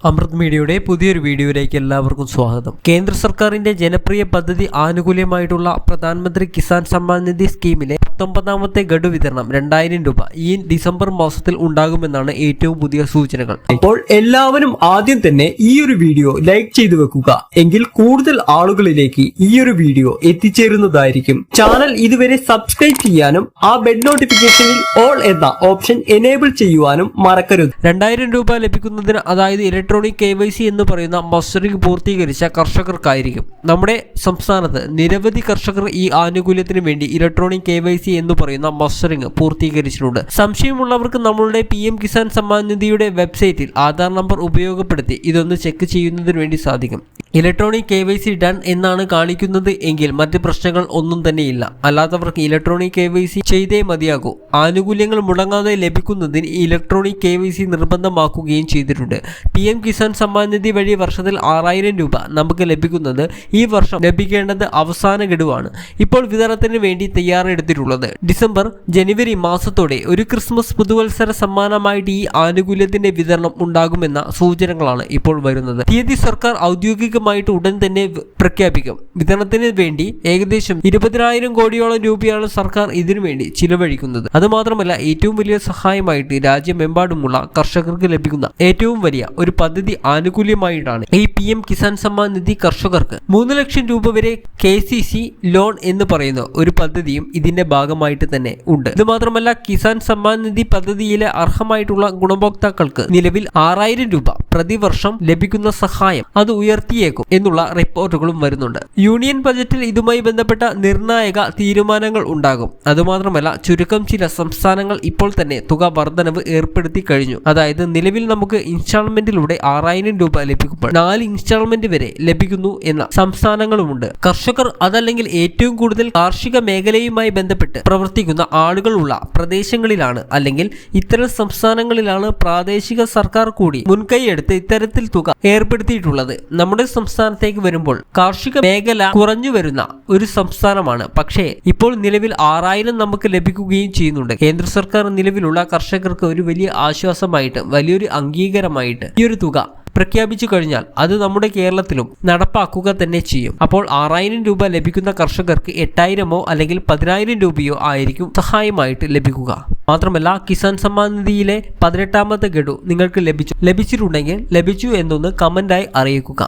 അമൃത് മീഡിയയുടെ പുതിയൊരു വീഡിയോയിലേക്ക് എല്ലാവർക്കും സ്വാഗതം. കേന്ദ്ര സർക്കാരിന്റെ ജനപ്രിയ പദ്ധതി ആനുകൂല്യമായിട്ടുള്ള പ്രധാനമന്ത്രി കിസാൻ സമ്മാൻ നിധി സ്കീമിലെ പത്തൊമ്പതാമത്തെ ഗഡു വിതരണം രണ്ടായിരം രൂപ ഈ ഡിസംബർ മാസത്തിൽ ഉണ്ടാകുമെന്നാണ് ഏറ്റവും പുതിയ സൂചനകൾ. അപ്പോൾ എല്ലാവരും ആദ്യം തന്നെ ഈ ഒരു വീഡിയോ ലൈക്ക് ചെയ്തു വെക്കുക. എങ്കിൽ കൂടുതൽ ആളുകളിലേക്ക് ഈ ഒരു വീഡിയോ എത്തിച്ചേരുന്നതായിരിക്കും. ചാനൽ ഇതുവരെ സബ്സ്ക്രൈബ് ചെയ്യാനും ആ ബെൽ നോട്ടിഫിക്കേഷനിൽ ഓൾ എന്ന ഓപ്ഷൻ എനേബിൾ ചെയ്യുവാനും മറക്കരുത്. രണ്ടായിരം രൂപ ലഭിക്കുന്നതിന് അതായത് ഇലക്ട്രോണിക് കെ വൈ സി എന്ന് പറയുന്ന മസ്റ്ററിംഗ് പൂർത്തീകരിച്ച കർഷകർക്കായിരിക്കും. നമ്മുടെ സംസ്ഥാനത്ത് നിരവധി കർഷകർ ഈ ആനുകൂല്യത്തിന് വേണ്ടി ഇലക്ട്രോണിക് കെ വൈ സി എന്ന് പറയുന്ന മസ്റ്ററിംഗ് പൂർത്തീകരിച്ചിട്ടുണ്ട്. സംശയമുള്ളവർക്ക് നമ്മളുടെ പി എം കിസാൻ സമ്മാൻ നിധിയുടെ വെബ്സൈറ്റിൽ ആധാർ നമ്പർ ഉപയോഗപ്പെടുത്തി ഇതൊന്ന് ചെക്ക് ചെയ്യുന്നതിന് വേണ്ടി സാധിക്കും. Electronic K Y C done എന്നാണ് കാണിക്കുന്നത് എങ്കിൽ മറ്റ് പ്രശ്നങ്ങൾ ഒന്നും തന്നെയില്ല. അല്ലാത്തവർക്ക് ഇലക്ട്രോണിക് കെ വൈ സി ചെയ്തേ മതിയാകൂ. ആനുകൂല്യങ്ങൾ മുടങ്ങാതെ ലഭിക്കുന്നതിന് ഇലക്ട്രോണിക് കെ വൈ സി നിർബന്ധമാക്കുകയും ചെയ്തിട്ടുണ്ട്. പി എം കിസാൻ സമ്മാൻ നിധി വഴി വർഷത്തിൽ ആറായിരം രൂപ നമുക്ക് ലഭിക്കുന്നത് ഈ വർഷം ലഭിക്കേണ്ടത് അവസാന ഗഡുവാണ്. ഇപ്പോൾ വിതരണത്തിന് വേണ്ടി തയ്യാറെടുത്തിട്ടുള്ളത് ഡിസംബർ ജനുവരി മാസത്തോടെ ഒരു ക്രിസ്മസ് പുതുവത്സര സമ്മാനമായിട്ട് ഈ ആനുകൂല്യത്തിന്റെ വിതരണം ഉണ്ടാകുമെന്ന സൂചനകളാണ് ഇപ്പോൾ വരുന്നത്. തീയതി സർക്കാർ ഔദ്യോഗികമായിട്ട് ഉടൻ തന്നെ പ്രഖ്യാപിക്കും. വിതരണത്തിന് വേണ്ടി ഏകദേശം ഇരുപതിനായിരം കോടിയോളം രൂപയാണ് സർക്കാർ ഇതിനുവേണ്ടി ചിലവഴിക്കുന്നത്. അതുമാത്രമല്ല ഏറ്റവും വലിയ സഹായമായിട്ട് രാജ്യമെമ്പാടുമുള്ള കർഷകർക്ക് ലഭിക്കുന്ന ഏറ്റവും വലിയ ഒരു പദ്ധതി ആനുകൂല്യമായിട്ടാണ് ഈ പി എം കിസാൻ സമ്മാൻ നിധി കർഷകർക്ക്. മൂന്ന് ലക്ഷം രൂപ വരെ കെ സി സി ലോൺ എന്ന് പറയുന്ന ഒരു പദ്ധതിയും ഇതിന്റെ ഭാഗമായിട്ട് തന്നെ ഉണ്ട്. ഇത് മാത്രമല്ല കിസാൻ സമ്മാൻ നിധി പദ്ധതിയിലെ അർഹമായിട്ടുള്ള ഗുണഭോക്താക്കൾക്ക് നിലവിൽ ആറായിരം രൂപ പ്രതിവർഷം ലഭിക്കുന്ന സഹായം അത് ഉയർത്തിയേക്കും എന്നുള്ള റിപ്പോർട്ടുകളും വരുന്നുണ്ട്. യൂണിയൻ ബജറ്റിൽ ഇതുമായി ബന്ധപ്പെട്ട നിർണായക തീരുമാനങ്ങൾ ഉണ്ടാകും. അതുമാത്രമല്ല ചുരുക്കം ചില സംസ്ഥാനങ്ങൾ ഇപ്പോൾ തന്നെ തുക വർധനവ് ഏർപ്പെടുത്തി കഴിഞ്ഞു. അതായത് നിലവിൽ നമുക്ക് ഇൻസ്റ്റാൾമെന്റിലൂടെ ആറായിരം രൂപ ലഭിക്കുമ്പോൾ നാല് ഇൻസ്റ്റാൾമെന്റ് വരെ ലഭിക്കുന്നു എന്ന സംസ്ഥാനങ്ങളുമുണ്ട്. കർഷകർ അതല്ലെങ്കിൽ ഏറ്റവും കൂടുതൽ കാർഷിക മേഖലയുമായി ബന്ധപ്പെട്ട് പ്രവർത്തിക്കുന്ന ആളുകളുള്ള പ്രദേശങ്ങളിലാണ് അല്ലെങ്കിൽ ഇത്തരം സംസ്ഥാനങ്ങളിലാണ് പ്രാദേശിക സർക്കാർ കൂടി മുൻകൈയെടുത്ത് ഇത്തരത്തിൽ തുക ഏർപ്പെടുത്തിയിട്ടുള്ളത് നമ്മുടെ സംസ്ഥാനത്തേക്ക് വരുമ്പോൾ കാർഷിക മേഖല കുറഞ്ഞു വരുന്ന ഒരു സംസ്ഥാനമാണ്. പക്ഷേ ഇപ്പോൾ നിലവിൽ ആറായിരം നമുക്ക് ലഭിക്കുകയും ചെയ്യുന്നുണ്ട്. കേന്ദ്ര സർക്കാർ നിലവിലുള്ള കർഷകർക്ക് ഒരു വലിയ ആശ്വാസമായിട്ട് വലിയൊരു അംഗീകാരമായിട്ട് ഈ ഒരു തുക പ്രഖ്യാപിച്ചു കഴിഞ്ഞാൽ അത് നമ്മുടെ കേരളത്തിലും നടപ്പാക്കുക തന്നെ ചെയ്യും. അപ്പോൾ ആറായിരം രൂപ ലഭിക്കുന്ന കർഷകർക്ക് എട്ടായിരമോ അല്ലെങ്കിൽ പതിനായിരം രൂപയോ ആയിരിക്കും സഹായമായിട്ട് ലഭിക്കുക. മാത്രമല്ല കിസാൻ സമ്മാൻ നിധിയിലെ പതിനെട്ടാമത്തെ ഗഡു നിങ്ങൾക്ക് ലഭിച്ചു. ലഭിച്ചിട്ടുണ്ടെങ്കിൽ ലഭിച്ചു എന്നൊന്ന് കമന്റായി അറിയിക്കുക.